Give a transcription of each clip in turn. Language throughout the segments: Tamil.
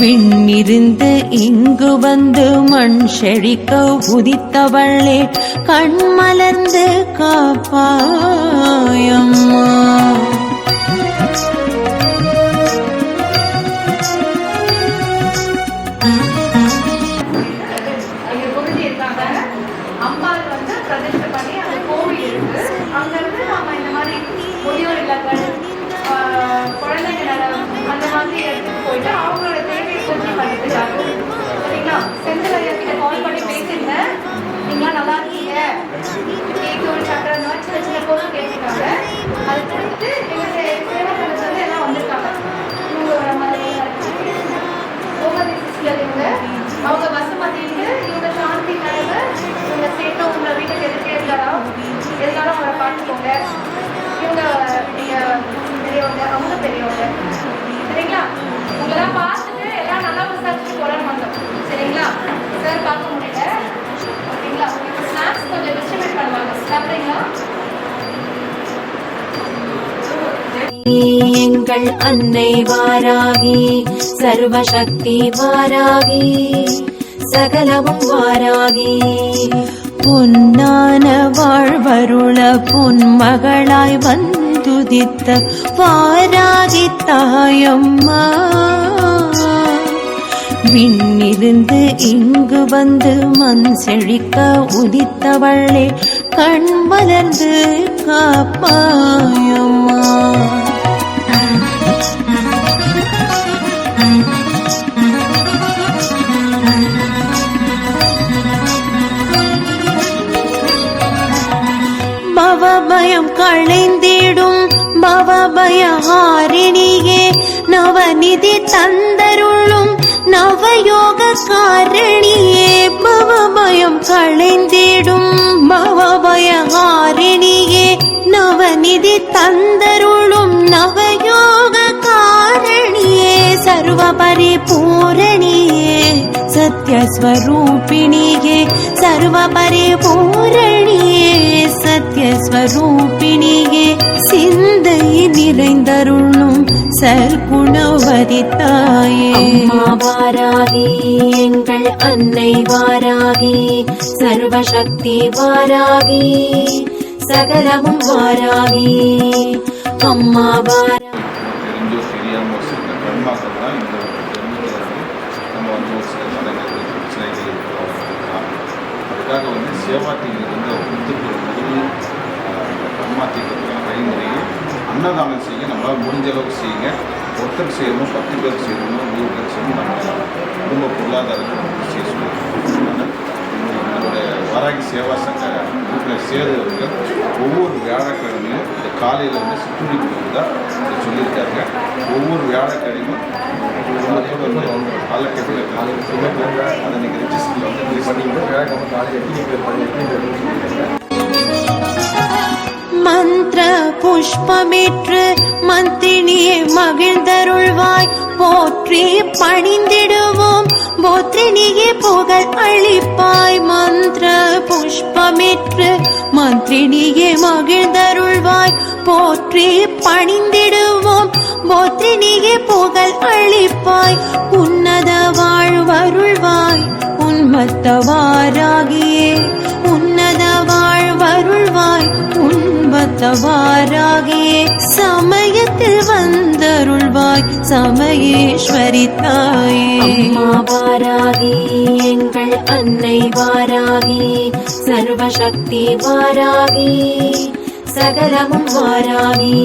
விண்ணிருந்து இங்கு வந்து மண் செழிக்க உதித்தவளே கண்மலர்ந்து காப்பாயம்மா. குழந்தைங்க அந்த மாதிரி இடத்துக்கு போயிட்டு அவங்களோட தேவையை சரிங்களா? செந்தில் ஐயா கிட்ட கால் பண்ணி பேசியிருந்தேன் நீங்களாம் நல்லா இருக்கீங்க. கேக்கு ஒரு சக்கரை அந்த மாதிரி சின்ன சின்ன பொருள் கேட்டிருக்காங்க அது கொடுத்துட்டு எங்களுடைய சேவாக்களுக்கு வந்து எல்லாம் வந்திருக்காங்க. இவங்க வர மாதிரி கோமதி சிஸ்டர் இவங்க அவங்க பஸ் வசுமதிக்கு இவங்க சாந்தி மேடம் இவங்க சேர்த்து உங்களை வீட்டுக்கு எதுக்கே இருந்தாலும் இருந்தாலும் அவரை பார்த்துக்கோங்க. இவங்க நீங்க பெரியவங்க அவங்க பெரியவங்க. சரிங்களா? உங்களெல்லாம் பார்த்து எல்லாம் நல்லா வந்தோம். சரிங்களா? சார் பார்க்க முடியல. ஓகேங்களா? உங்களுக்கு ஸ்நாக்ஸ் கொஞ்சம் டிஸ்ட்ரிபியூட் பண்ணுவாங்க. சாப்பிட்றீங்களா? எங்கள் அன்னை வாராகி சர்வசக்தி வாராகி சகலமும் வாராகி. பொன்னான வாழ்வருள பொன்மகளாய் வந்துதித்த வாராகி தாயம்மா. விண்ணிருந்து இங்கு வந்து மண் செழிக்க உதித்தவள்ளே கண் மலர்ந்து காப்பாயம்மா. பவபயம் களைந்திடும் பவபய ஹாரிணியே நவநிதி தந்தருளும் காரணியே பவபயம் களைந்திடும் பவபயகாரிணியே நவநிதி தந்தருளும் நவயோக காரணியே சர்வ பரிபூரணியே சத்யஸ்வரூபிணியே சர்வ பரிபூரணியே சத்யஸ்வரூபிணியே சிந்தை நிறைந்தருளும் சர்க்குணவதி தாயே அம்மா வாராகி எங்கள் அன்னை வாராகி சர்வசக்தி வாராகி சகலமும் வாராகி. அம்மா வாராகி வந்து அதுக்காக சேவா டிவியில் வந்து ஒத்துக்கிற முதல் கர்மா தீர்க்கக்கூடிய வழிமுறையை அன்னதானம் செய்ய நம்மளால் முடிஞ்ச அளவுக்கு செய்யுங்க. ஒருத்தர் செய்யணும் பத்து பேர் செய்யணும் நூறு பேர் செய்யணும் நம்ம குடும்ப பொருளாதாரத்தை செய்ய சொல்லுவோம் நம்மளுடைய வாராகி சேவா சங்க குரூப்பில் சேர்ந்தவர்கள் ஒவ்வொரு வியாழக்கிழமையும் இந்த காலையில் வந்து சிற்றுண்டி கொடுத்து தான் சொல்லியிருக்காங்க. ஒவ்வொரு வியாழக்கிழமையும் குடும்பத்தோட வந்து காலக்கெட்டில் அதை நீங்கள் ரிஜிஸ்டரில் வந்து பண்ணிட்டு வியாழக்கிழமை காலையில் எத்தனை பேர் பண்ணி எத்தனை பேர் மந்திர புஷ்பமிற்று மந்தினியே மகிழ்ந்தருள்வாய். போற்றி பணிந்திடுவோம். போத்ரினியே புகழ் அளிப்பாய். மந்திர புஷ்பமிற்று மந்திரினியே மகிழ்ந்தருள்வாய். போற்றி பணிந்திடுவோம். போத்ரினியே புகழ் அளிப்பாய். உன்னத வாழ்வருள்வாய். உன்மத்தவாராகியே. உன்னத வாழ்வருள்வாய். உன் உண்பத்தவாராகியே சமயத்தில் வந்தருள்வாய் சமயேஸ்வரி தாயே. வாராகி எங்கள் அன்னை வாராகி சர்வசக்தி வாராகி சகலமும் வாராகி.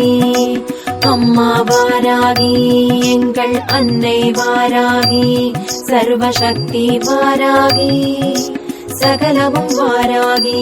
அம்மா வாராகி எங்கள் அன்னை வாராகி சர்வசக்தி வாராகி சகலமும் வாராகி.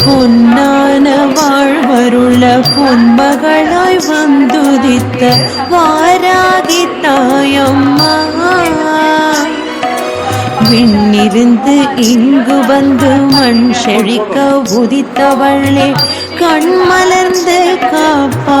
பொன்னான வாழ்வருள பொன்மகளாய் வந்துதித்த வாராகி தாயம்மா. விண்ணிருந்து இங்கு வந்து மண் செழிக்க உதித்தவளே கண்மலர்ந்து காப்பாயம்மா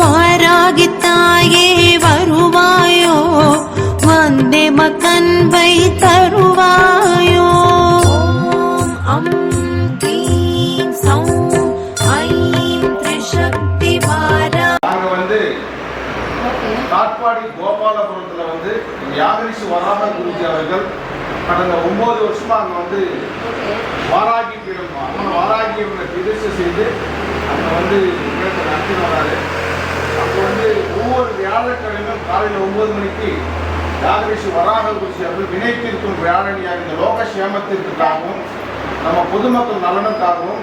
வாராகி தாயே வருவாயோ? வந்தே மக்கன்பை தருவாயோ? அம் க்ளீம் சௌம் ஐம் திரிசக்தி வாரா நாங்கள் வந்து காட்பாடி கோபாலபுரத்தில் வந்து யாகரிஷி வராக குருஜி அவர்கள் கடந்த ஒன்பது வருஷமா அங்கே வந்து வாராகி பீடம் வாராகி பிரதிஷ்டை செய்து அங்கே வந்து நடத்தி வராரு. வந்து ஒவ்வொரு வியாழக்கிழமையும் காலையில் ஒன்பது மணிக்கு யாகரிஷி வராக குருஜி அவர்கள் வினை வியாழனியாக இந்த லோக சேமத்திற்காகவும் நம்ம பொதுமக்கள் நலனுக்காகவும்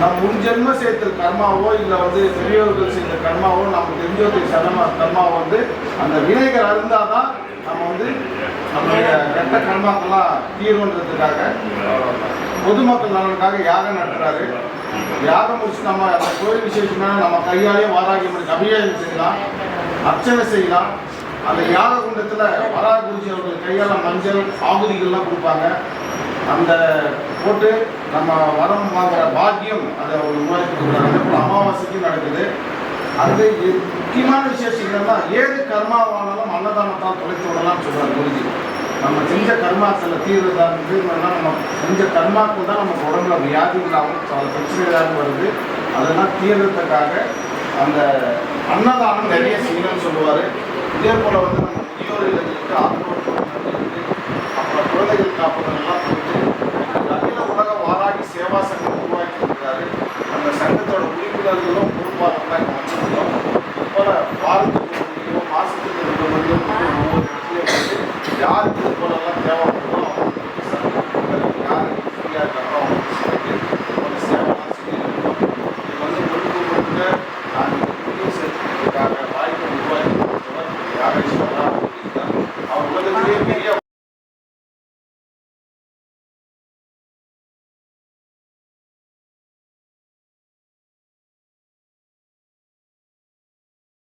நம் முன்ஜென்ம சேர்த்த கர்மாவோ இல்லை வந்து பெரியவர்கள் செய்த கர்மாவோ நம்ம தெரிஞ்சவர்கள் சதம கர்மாவோ வந்து அந்த வினைகள் அருந்தால் தான் நம்ம வந்து நம்மளுடைய கெட்ட கர்மாக்கெல்லாம் தீர்வுன்றதுக்காக பொதுமக்கள் நலனுக்காக யாகம் நடத்துறாரு. யாகம் முடிச்சு நம்ம அந்த கோயில் விசேஷம்னா நம்ம கையாலே வாராகி முடிச்சு அபிஷேகம் செய்யலாம் அர்ச்சனை செய்யலாம். அந்த யாக குண்டத்தில் வராக குருஜி அவர்கள் கையால் மஞ்சள் ஆகுதிகள்லாம் கொடுப்பாங்க. அந்த போட்டு நம்ம வரம் வாங்குற பாக்கியம் அதை ஒரு உருவாக்கி கொடுக்குறாங்க. அமாவாசைக்கும் நடக்குது. அது முக்கியமான விசேஷங்கள்னா ஏது கர்மாவானாலும் அன்னதானத்தால் தொலைத்து விடலாம்னு சொல்கிறார் குருஜி. நம்ம செஞ்ச கர்மாக்கள் தீர்றதா இருந்து நம்ம செஞ்ச கர்மாக்கள் தான் நமக்கு உடம்புல வியாதிகளாகவும் பல பிரச்சனைகளாக வருது. அதெல்லாம் தீர்றதுக்காக அந்த அன்னதானம் நிறைய செய்யணும்னு சொல்லுவார். இதே போல் வந்து நம்ம முதியோர் இல்லங்களுக்கு ஆத்ம அப்புறம் குழந்தைகள் காப்பதெல்லாம் வந்து அகில உலக வாராகி சேவா சங்கம் உருவாக்கி இருக்கிறாரு அந்த சங்கத்தோட உறுப்பினர்களும் பொறுப்பாளர்களாக இங்கே வச்சிருக்கோம் போல வாரத்துக்கு ஒரு முறையோ மாசத்துக்கு ரெண்டு ஒவ்வொரு இடத்துலையும் வந்து யாருக்கு இது போலலாம் தேவைப்படுதோ